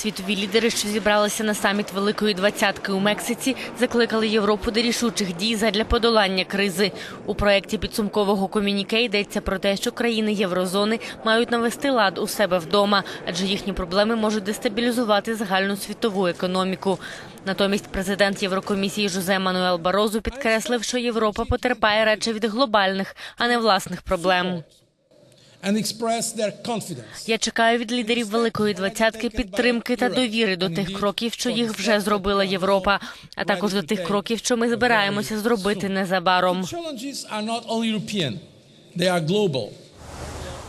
Світові лідери, що зібралися на саміт Великої двадцятки у Мексиці, закликали Європу до рішучих дій задля подолання кризи. У проєкті підсумкового комюніке йдеться про те, що країни єврозони мають навести лад у себе вдома, адже їхні проблеми можуть дестабілізувати загальну світову економіку. Натомість президент Єврокомісії Жозе Мануел Барозу підкреслив, що Європа потерпає радше від глобальних, а не власних проблем. Я чекаю від лідерів Великої двадцятки підтримки та довіри до тих кроків, що їх вже зробила Європа, а також до тих кроків, що ми збираємося зробити незабаром.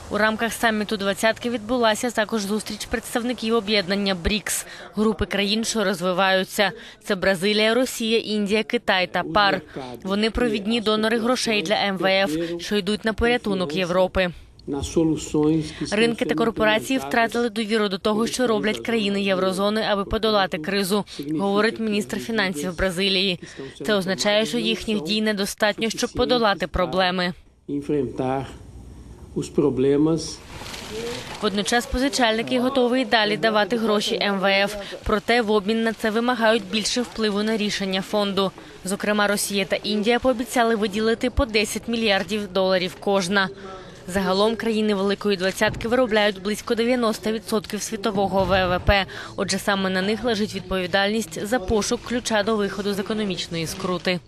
У рамках саміту двадцятки відбулася також зустріч представників об'єднання БРІКС – групи країн, що розвиваються. Це Бразилія, Росія, Індія, Китай та ПАР. Вони провідні донори грошей для МВФ, що йдуть на порятунок Європи. Ринки та корпорації втратили довіру до того, що роблять країни єврозони, аби подолати кризу, говорить міністр фінансів Бразилії. Це означає, що їхніх дій недостатньо, щоб подолати проблеми. Водночас позичальники готові й далі давати гроші МВФ. Проте в обмін на це вимагають більше впливу на рішення фонду. Зокрема, Росія та Індія пообіцяли виділити по 10 мільярдів доларів кожна. Загалом країни Великої двадцятки виробляють близько 90% світового ВВП. Отже, саме на них лежить відповідальність за пошук ключа до виходу з економічної скрути.